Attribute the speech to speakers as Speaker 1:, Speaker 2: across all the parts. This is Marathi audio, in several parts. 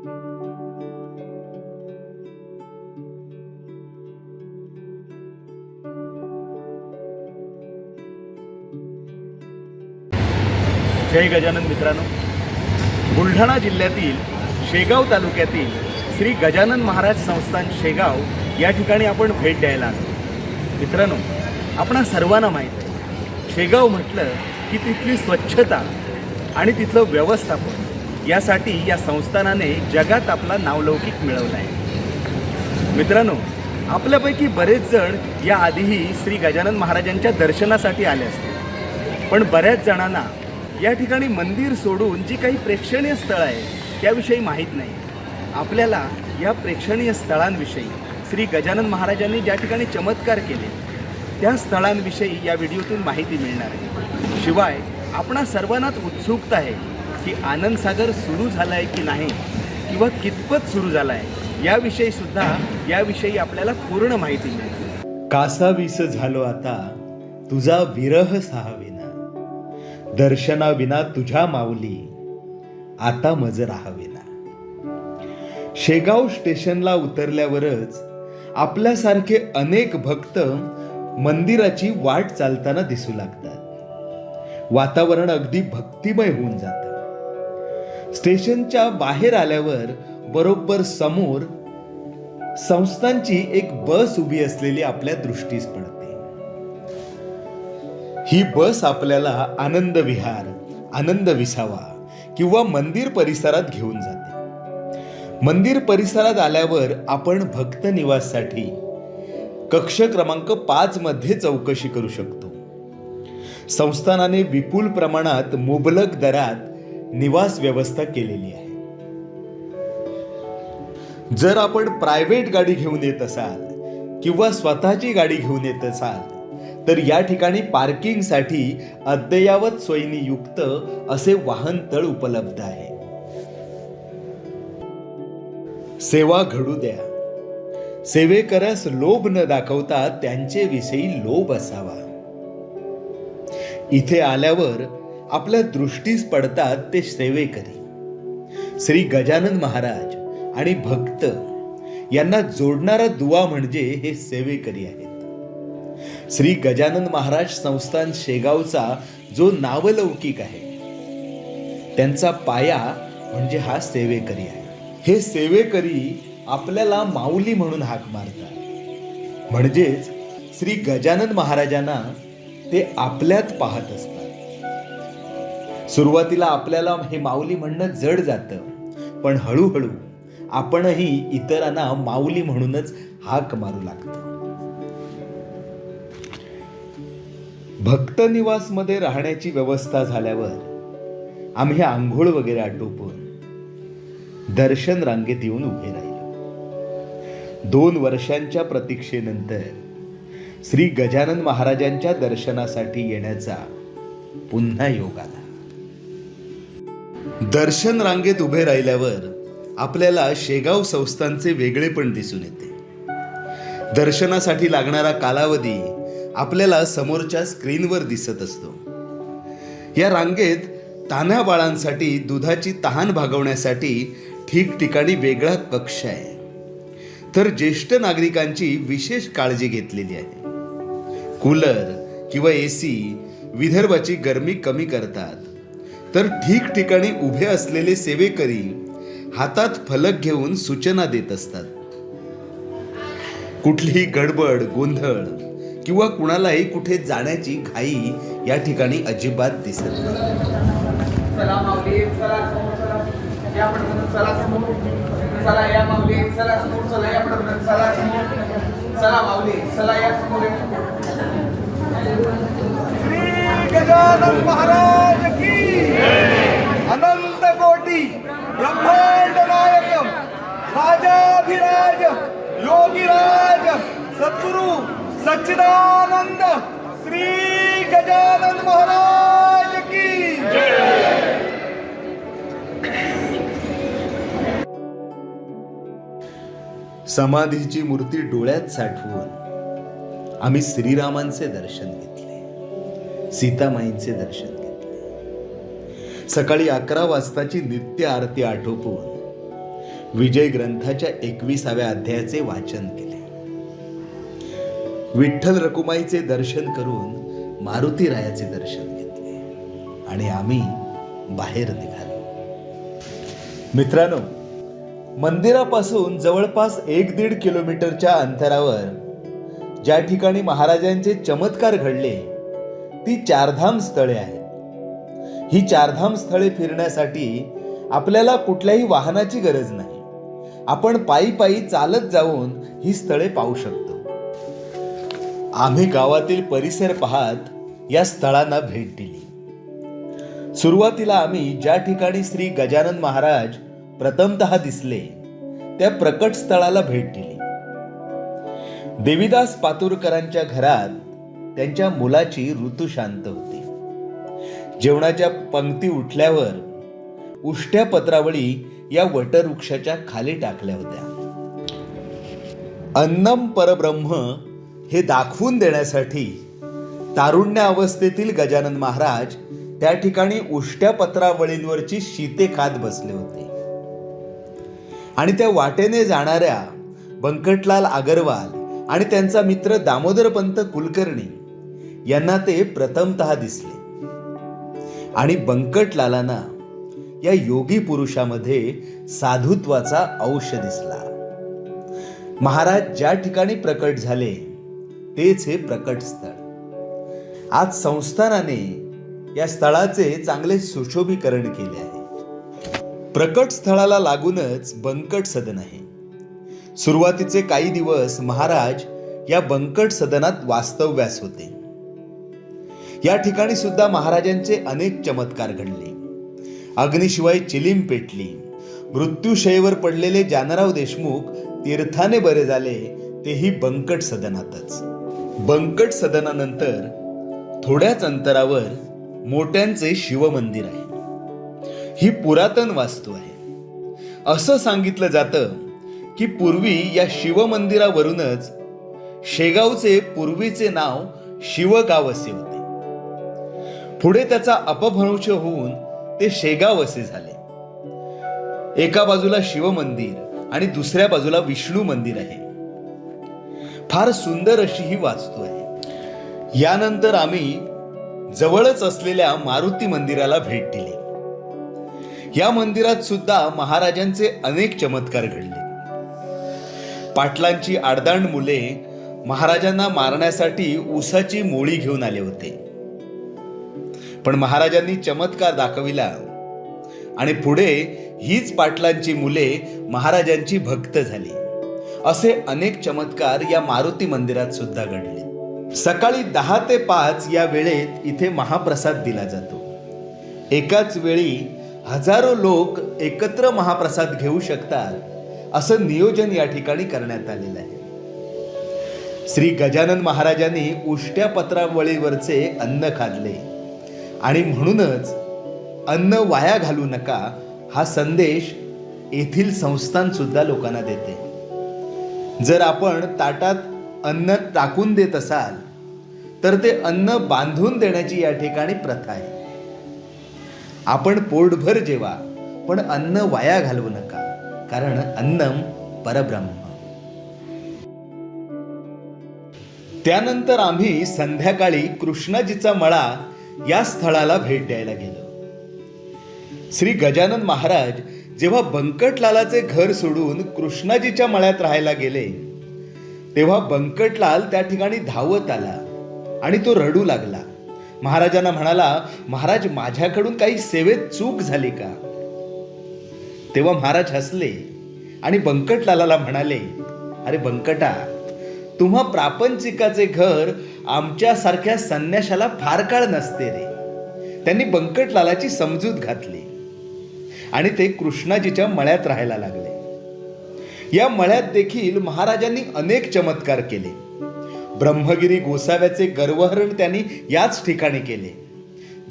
Speaker 1: जय गजानन मित्रांनो. बुलढाणा जिल्ह्यातील शेगाव तालुक्यातील श्री गजानन महाराज संस्थान शेगाव या ठिकाणी आपण भेट द्यायला आलो. मित्रांनो आपणा सर्वांना माहीत आहे शेगाव म्हटलं की तिथली स्वच्छता आणि तिथलं व्यवस्थापन यासाठी या संस्थानाने जगात आपला नावलौकिक मिळवला आहे मित्रांनो आपल्यापैकी बरेच जण या आधीही श्री गजानन महाराजांच्या दर्शनासाठी आले असतील. पण बऱ्याच जणांना या ठिकाणी मंदिर सोडून जी काही प्रेक्षणीय स्थळं आहेत त्याविषयी माहीत नाही. आपल्याला या प्रेक्षणीय स्थळांविषयी श्री गजानन महाराजांनी ज्या ठिकाणी चमत्कार केले त्या स्थळांविषयी या व्हिडिओतून माहिती मिळणार आहे. शिवाय आपणा सर्वांनाच उत्सुकता आहे की आनंद सागर सुरू झाला आहे की नाही किंवा कितपत सुरू झाला आहे याविषयी सुद्धा याविषयी आपल्याला पूर्ण माहिती मिळते
Speaker 2: कासावीस झालो आता तुझा विरह सहाविना. दर्शनाविना तुझ्या माऊली आता मज राहाविना. शेगाव स्टेशनला उतरल्यावरच आपल्यासारखे अनेक भक्त मंदिराची वाट चालताना दिसू लागतात. वातावरण अगदी भक्तिमय होऊन जातं. स्टेशनच्या बाहेर आल्यावर बरोबर समोर संस्थांची एक बस उभी असलेली आपल्या दृष्टीस पडते. ही बस आपल्याला आनंद विहार आनंद विसावा किंवा मंदिर परिसरात घेऊन जाते. मंदिर परिसरात आल्यावर आपण भक्त निवाससाठी कक्ष क्रमांक पाच मध्ये चौकशी करू शकतो. संस्थानाने विपुल प्रमाणात मुबलक दरात निवास व्यवस्था केलेली आहे. जर आपण प्रायव्हेट गाडी घेऊन येत असाल किंवा स्वतःची गाडी घेऊन येत असाल तर या ठिकाणी पार्किंगसाठी अद्ययावत सोयीनियुक्त असे वाहनतळ उपलब्ध आहे. सेवा घडू द्या. सेवेकरस लोभ न दाखवता त्यांचे विषयी लोभ असावा. इथे आल्यावर आपल्या दृष्टीस पडतात ते सेवेकरी. श्री गजानन महाराज आणि भक्त यांना जोडणारा दुवा म्हणजे हे सेवेकरी आहेत. श्री गजानन महाराज संस्थान शेगावचा जो नावलौकिक आहे त्यांचा पाया म्हणजे हा सेवेकरी आहे. हे सेवेकरी आपल्याला माऊली म्हणून हाक मारतात. म्हणजेच श्री गजानन महाराजांना ते आपल्यात पाहत असतात. सुरुवातीला आपल्याला हे माऊली म्हणणं जड जातं पण हळूहळू आपणही इतरांना माऊली म्हणूनच हाक मारू लागतो. भक्त निवासमध्ये राहण्याची व्यवस्था झाल्यावर आम्ही आंघोळ वगैरे आटोपून दर्शन रांगेत येऊन उभे राहिलो. दोन वर्षांच्या प्रतीक्षेनंतर श्री गजानन महाराजांच्या दर्शनासाठी येण्याचा पुन्हा योग आला. दर्शन रांगेत उभे राहिल्यावर आपल्याला शेगाव संस्थांचे वेगळेपण दिसून येते. दर्शनासाठी लागणारा कालावधी आपल्याला समोरच्या स्क्रीनवर दिसत असतो. या रांगेत तान्ह्या बाळांसाठी दुधाची तहान भागवण्यासाठी ठिकठिकाणी वेगळा कक्ष आहे. तर ज्येष्ठ नागरिकांची विशेष काळजी घेतलेली आहे. कूलर किंवा एसी विदर्भाची गरमी कमी करतात. तर ठिकठिकाणी उभे असलेले सेवेकरी हातात फलक घेऊन सूचना देत असतात. कुठलीही गडबड गोंधळ किंवा कुणालाही कुठे जाण्याची घाई या ठिकाणी अजिबात दिसत नाही.
Speaker 3: महाराज! अनंत कोटी ब्रह्मांड नायक राजाभिराज योगीराज सद्गुरु सच्चिदानंद श्री गजानन महाराज की
Speaker 2: समाधीची मूर्ती डोळ्यात साठवून आम्ही श्रीरामांचे दर्शन घेतले सीतामाईंचे दर्शन घेतले सकाळी अकरा वाजताची नित्य आरती आटोपून विजय ग्रंथाच्या एकविसाव्या अध्यायाचे वाचन केले. विठ्ठल रकुमाईचे दर्शन करून मारुती रायाचे दर्शन घेतले. आणि आम्ही बाहेर निघालो. मित्रांनो मंदिरापासून जवळपास एक दीड किलोमीटरच्या अंतरावर ज्या ठिकाणी महाराजांचे चमत्कार घडले ती चारधाम स्थळे आहेत. ही चारधाम स्थळे फिरण्यासाठी आपल्याला कुठल्याही वाहनाची गरज नाही. आपण पायी पायी चालत जाऊन ही स्थळे पाहू शकतो. आम्ही गावातील परिसर पाहत या स्थळांना भेट दिली. सुरुवातीला आम्ही ज्या ठिकाणी श्री गजानन महाराज प्रथमतः दिसले त्या प्रकट स्थळाला भेट दिली. देविदास पातुरकरांच्या घरात त्यांच्या मुलाची ऋतू शांत होती. जेवणाच्या पंक्ती उठल्यावर उष्ट्या पत्रावळी या वटवृक्षाच्या खाली टाकल्या होत्या. अन्नम परब्रह्म हे दाखवून देण्यासाठी तारुण्य अवस्थेतील गजानन महाराज त्या ठिकाणी उष्ट्या पत्रावळींवरची शीते खात बसले होते. आणि त्या वाटेने जाणाऱ्या बंकटलाल अगरवाल आणि त्यांचा मित्र दामोदरपंत कुलकर्णी यांना ते प्रथमतः दिसले. आणि बंकटलालांना या योगी पुरुषामध्ये साधुत्वाचा अंश दिसला. महाराज ज्या ठिकाणी प्रकट झाले तेच हे प्रकट स्थळ. आज संस्थानाने या स्थळाचे चांगले सुशोभीकरण केले आहे. प्रकट स्थळाला लागूनच बंकट सदन आहे. सुरुवातीचे काही दिवस महाराज या बंकट सदनात वास्तव्यास होते. या ठिकाणी सुद्धा महाराजांचे अनेक चमत्कार घडले. अग्निशिवाय चिलीम पेटली. मृत्यूशयेवर पडलेले जानराव देशमुख तीर्थाने बरे झाले तेही बंकट सदनातच. बंकट सदनानंतर थोड्याच अंतरावर मोठ्यांचे शिवमंदिर आहे. ही पुरातन वास्तू आहे. असं सांगितलं जातं की पूर्वी या शिवमंदिरावरूनच शेगावचे पूर्वीचे नाव शिवगाव असे होते. पुढे त्याचा अपभ्रंश होऊन ते शेगाव असे झाले. एका बाजूला शिवमंदिर आणि दुसऱ्या बाजूला विष्णू मंदिर आहे. फार सुंदर अशी ही वास्तू आहे. यानंतर आम्ही जवळच असलेल्या मारुती मंदिराला भेट दिली. या मंदिरात सुद्धा महाराजांचे अनेक चमत्कार घडले. पाटलांची आडदांड मुले महाराजांना मारण्यासाठी उसाची मोळी घेऊन आले होते. पण महाराजांनी चमत्कार दाखविला. आणि पुढे हीच पाटलांची मुले महाराजांची भक्त झाली. असे अनेक चमत्कार या मारुती मंदिरात सुद्धा घडले. सकाळी दहा ते पाच या वेळेत इथे महाप्रसाद दिला जातो. एकाच वेळी हजारो लोक एकत्र महाप्रसाद घेऊ शकतात असं नियोजन या ठिकाणी करण्यात आलेलं आहे. श्री गजानन महाराजांनी उष्ट्या पत्रावळीवरचे अन्न खाल्ले. आणि म्हणूनच अन्न वाया घालू नका हा संदेश येथील संस्थानसुद्धा लोकांना देते. जर आपण ताटात अन्न टाकून देत असाल तर ते अन्न बांधून देण्याची या ठिकाणी प्रथा आहे. आपण पोटभर जेवा पण अन्न वाया घालवू नका कारण अन्नम परब्रह्म. त्यानंतर आम्ही संध्याकाळी कृष्णाजीचा मळा या स्थळाला भेट द्यायला गेलो. श्री गजानन महाराज जेव्हा बंकटलालाचे घर सोडून कृष्णाजीच्या मळ्यात राहायला गेले तेव्हा बंकटलाल त्या ठिकाणी धावत आला आणि तो रडू लागला. महाराजांना म्हणाला महाराज माझ्याकडून काही सेवेत चूक झाली का? तेव्हा महाराज हसले आणि बंकटलाला म्हणाले अरे बंकटा तुम्हा प्रापंचिकाचे घर आमच्यासारख्या संन्याशाला फार काळ नसते रे. त्यांनी बंकटलालाची समजूत घातली. आणि ते कृष्णाजीच्या मळ्यात राहायला लागले. या मळ्यात देखील महाराजांनी अनेक चमत्कार केले. ब्रह्मगिरी गोसाव्याचे गर्वहरण त्यांनी याच ठिकाणी केले.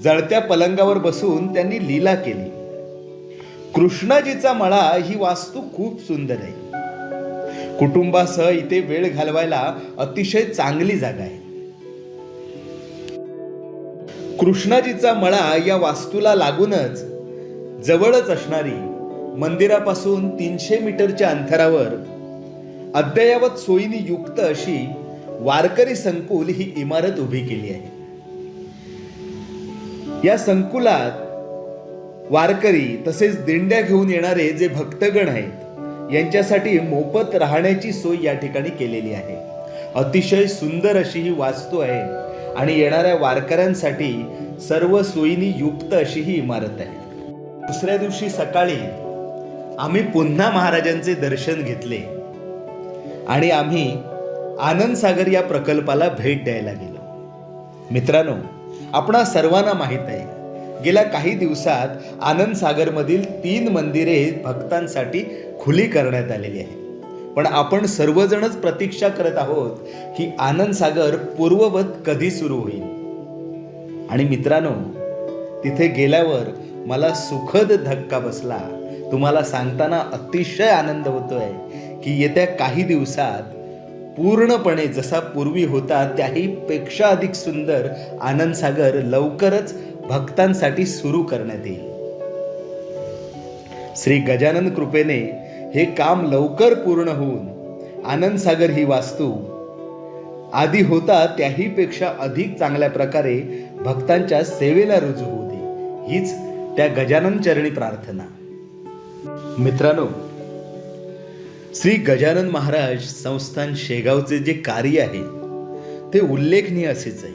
Speaker 2: जळत्या पलंगावर बसून त्यांनी लीला केली. कृष्णाजीचा मळा ही वास्तू खूप सुंदर आहे. कुटुंबासह इथे वेळ घालवायला अतिशय चांगली जागा आहे. कृष्णाजीचा मळा या वास्तूला लागूनच जवळच असणारी मंदिरापासून तीनशे मीटरच्या अंतरावर अद्ययावत सोयीनी युक्त अशी वारकरी संकुल ही इमारत उभी केली आहे. या संकुलात वारकरी तसेच दिंड्या घेऊन येणारे जे भक्तगण आहेत यांच्यासाठी मोफत राहण्याची सोय या ठिकाणी केलेली आहे. अतिशय सुंदर अशी ही वास्तू आहे आणि येणाऱ्या वारकऱ्यांसाठी सर्व सोयीनी युक्त अशी ही इमारत आहे. दुसऱ्या दिवशी सकाळी आम्ही पुन्हा महाराजांचे दर्शन घेतले आणि आम्ही आनंद सागर या प्रकल्पाला भेट द्यायला गेलो. मित्रांनो आपणा सर्वांना माहीत आहे गेल्या काही दिवसात आनंद सागरमधील तीन मंदिरे भक्तांसाठी खुली करण्यात आलेली आहे पण आपण सर्वजणच प्रतीक्षा करत आहोत की आनंद सागर पूर्ववत कधी सुरू होईल? आणि मित्रांनो तिथे गेल्यावर मला सुखद धक्का बसला. तुम्हाला सांगताना अतिशय आनंद होतोय की येत्या काही दिवसात पूर्णपणे जसा पूर्वी होता त्याही पेक्षा अधिक सुंदर आनंद सागर लवकरच भक्तांसाठी सुरू करण्यात येईल. श्री गजानन कृपेने हे काम लवकर पूर्ण होऊन आनंद सागर ही वास्तू आधी होता त्याही पेक्षा अधिक चांगल्या प्रकारे भक्तांच्या सेवेला रुजू होऊ दे. हीच त्या गजानन चरणी प्रार्थना. मित्रांनो श्री गजानन महाराज संस्थान शेगावचे जे कार्य आहे ते उल्लेखनीय असेच आहे.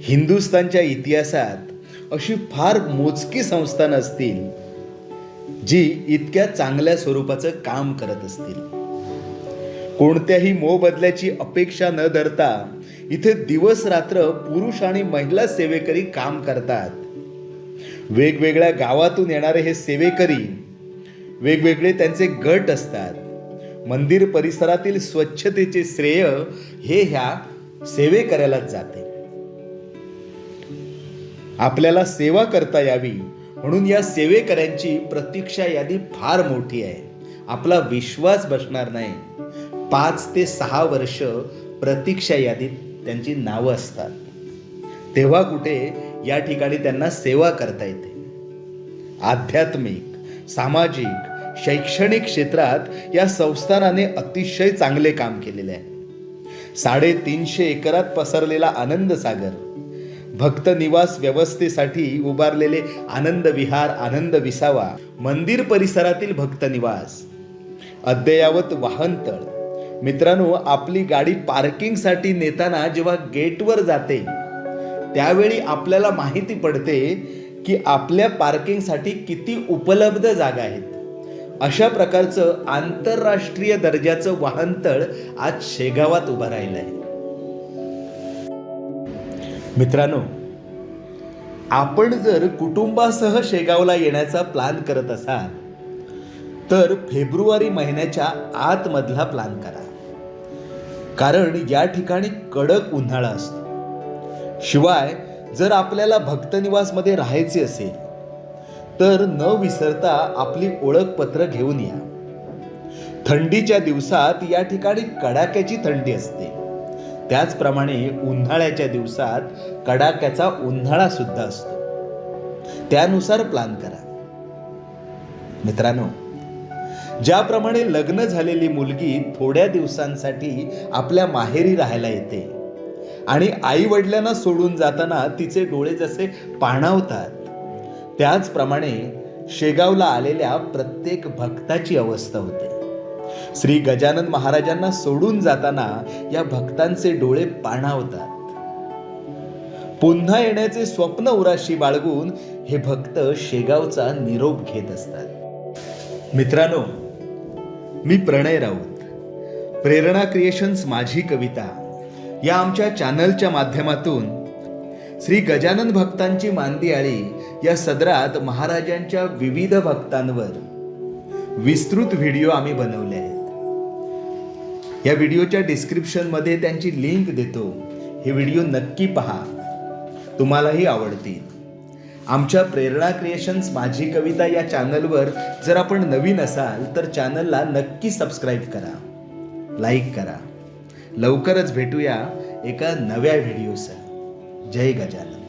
Speaker 2: हिंदुस्थानच्या इतिहासात अशी फार मोजकी संस्थान असतील जी इतक्या चांगल्या स्वरूपाचं काम करत असतील. कोणत्याही मोबदल्याची अपेक्षा न धरता इथे दिवस रात्र पुरुष आणि महिला सेवेकरी काम करतात. वेगवेगळ्या गावातून येणारे हे सेवेकरी वेगवेगळे त्यांचे गट असतात. मंदिर परिसरातील स्वच्छतेचे श्रेय हे ह्या सेवेकऱ्यालाच जाते. आपल्याला सेवा करता यावी. म्हणून या सेवेकऱ्यांची प्रतीक्षा यादी फार मोठी आहे. आपला विश्वास बसणार नाही. पाच ते सहा वर्ष प्रतीक्षा यादीत त्यांची नावं असतात. तेव्हा कुठे या ठिकाणी त्यांना सेवा करता येते. आध्यात्मिक सामाजिक शैक्षणिक क्षेत्रात या संस्थानाने अतिशय चांगले काम केलेले आहे. साडेतीनशे एकरात पसरलेला आनंद सागर भक्त निवास व्यवस्थेसाठी उभारलेले आनंद विहार आनंद विसावा मंदिर परिसरातील भक्त निवास. अद्ययावत वाहनतळ मित्रांनो आपली गाडी पार्किंगसाठी नेताना जेव्हा गेटवर जाते त्यावेळी आपल्याला माहिती पडते की आपल्या पार्किंगसाठी किती उपलब्ध जागा आहेत. अशा प्रकारचं आंतरराष्ट्रीय दर्जाचं वाहनतळ आज शेगावात उभं राहिलं आहे मित्रांनो आपण जर कुटुंबासह शेगावला येण्याचा प्लॅन करत असाल तर फेब्रुवारी महिन्याच्या आतमधला प्लॅन करा. कारण या ठिकाणी कडक उन्हाळा असतो. शिवाय जर आपल्याला भक्तनिवासमध्ये राहायचे असेल तर न विसरता आपली ओळखपत्र घेऊन या. थंडीच्या दिवसात या ठिकाणी कडाक्याची थंडी असते. त्याचप्रमाणे उन्हाळ्याच्या दिवसात कडाक्याचा उन्हाळा सुद्धा असतो. त्यानुसार प्लान करा. मित्रांनो ज्याप्रमाणे लग्न झालेली मुलगी थोड्या दिवसांसाठी आपल्या माहेरी राहायला येते आणि आई वडिलांना सोडून जाताना तिचे डोळे जसे पाणावतात त्याचप्रमाणे शेगावला आलेल्या प्रत्येक भक्ताची अवस्था होते. श्री गजानन महाराजांना सोडून जाताना या भक्तांचे डोळे पाणावतात. पुन्हा येण्याचे स्वप्न उराशी बाळगून हे भक्त शेगावचा निरोप घेत असतात. मित्रांनो मी प्रणय राऊत. प्रेरणा क्रिएशन्स माझी कविता या आमच्या चॅनलच्या माध्यमातून श्री गजानन भक्तांची मांदी आळी या सदरात महाराजांच्या विविध भक्तांवर विस्तृत व्हिडिओ आम्ही बनवले आहेत. या व्हिडिओच्या डिस्क्रिप्शनमध्ये त्यांची लिंक देतो. हे व्हिडिओ नक्की पहा. तुम्हालाही आवडतील. आमच्या प्रेरणा क्रिएशन्स माझी कविता या चॅनलवर जर आपण नवीन असाल तर चॅनलला नक्की सबस्क्राईब करा. लाईक करा. लवकरच भेटूया एका नव्या व्हिडिओसह. जय गजानन.